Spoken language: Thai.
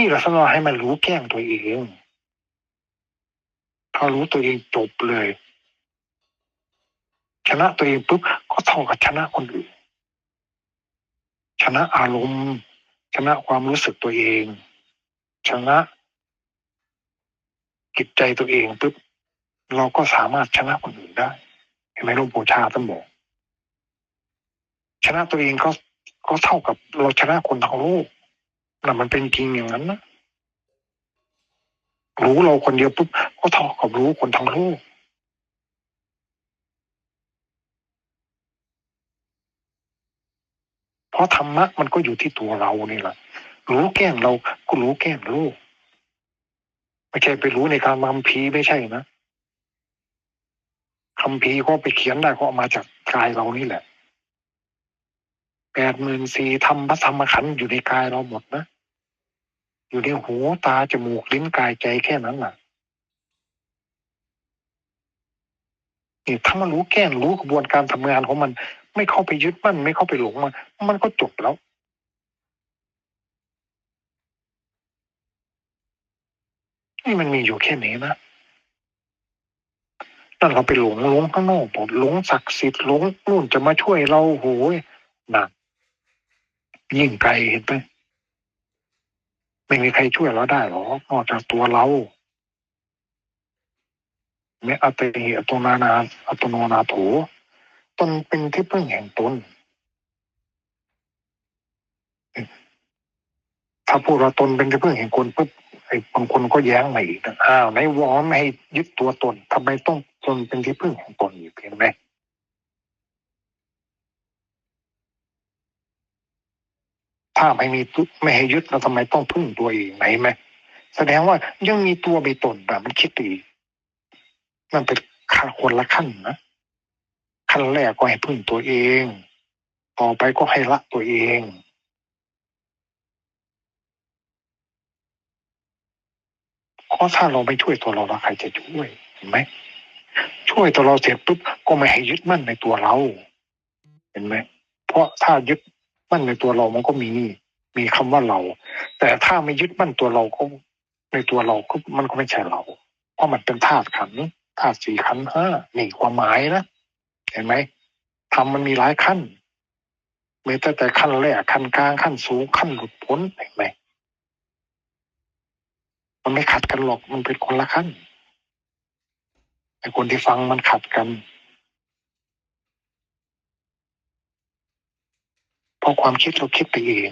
นี่ลักษณะให้มันรู้แก้งตัวเองถ้ารู้ตัวเองจบเลย ชนะตัวเองปุ๊บก็เท่ากับชนะคนอื่น ชนะอารมณ์ ชนะความรู้สึกตัวเอง ชนะจิตใจตัวเองปุ๊บเราก็สามารถชนะคนอื่นได้ เห็นไหมหลวงปู่ชาท่านบอกชนะตัวเองก็ก็เท่ากับเราชนะคนทั้งโลก น่ะมันเป็นจริงอย่างนั้นนะรู้เราคนเดียวปุ๊บก็เท่ากับรู้คนทั้งโลกเพราะธรรมะมันก็อยู่ที่ตัวเรานี่แหละรู้แกล้งเราก็รู้แกล้งโลกไม่ใช่ไปรู้ในการคัมภีไม่ใช่นะคัมภีก็ไปเขียนได้ก็เอามาจากกายเรานี่แหละ แปดหมื่นสี่ทำพระธรรมขันธ์อยู่ในกายเราหมดนะ อยู่ในหูตาจมูกลิ้นกายใจแค่นั้นแหละนี่ถ้ามันรู้แก้รู้กระบวนการทำงานของมัน ไม่เข้าไปยึดมั่นไม่เข้าไปหลงมันมันก็จบแล้วนี่มันมีอยู่แค่นี้นะนั่นเราไปหลงหลงข้างนอกผมหลงศักดิ์สิทธิ์หลงนู่นจะมาช่วยเราโหยหนัก ยิ่งไกลเห็นไหมไม่มีใครช่วยเราได้หรอกนอกจากตัวเราเมอัตติอัตโนานาอัตโนนาโถตนเป็นที่พึ่งแห่งตนถ้าพูดว่าตนเป็นที่พึ่งแห่งคนปุ๊บไอ้บางคนก็แย้งมาอีกอ้าวไหนวอไม่ให้ยึดตัวตนทำไมต้องตนเป็นที่พึ่งแห่งตนอยู่เห็นไหม ถ้าไม่มีไม่ให้ยึดแล้วทำไมต้องพึ่งตัวเองไหนไหมแสดงว่ายังมีตัวมีตนแบบมันคิดดีมันเป็นขั้นคนละขั้นนะขั้นแรกก็ให้พึ่งตัวเอง ต่อไปก็ให้ละตัวเองเพราะถ้าเราไม่ช่วยตัวเราแล้วใครจะช่วยเห็นไหมช่วยตัวเราเสร็จปุ๊บก็ไม่ให้ยึดมั่นในตัวเรา เห็นไหมเพราะถ้ายึด มั่นในตัวเรามันก็มีมีคำว่าเรา แต่ถ้าไม่ยึดมั่นตัวเราก็ในตัวเราก็มันก็ไม่ใช่เรา เพราะมันเป็นธาตุขันธาตุสี่ขันธ์ห้านี่ความหมายนะเห็นไหมทำมันมีหลายขั้นมีแต่แต่ขั้นแรกขั้นกลางขั้นสูงขั้นหลุดพ้นเห็นไหมมันไม่ขัดกันหรอกมันเป็นคนละขั้นไอ้คนที่ฟังมันขัดกัน เพ ราะความคิดเราคิดไปเอง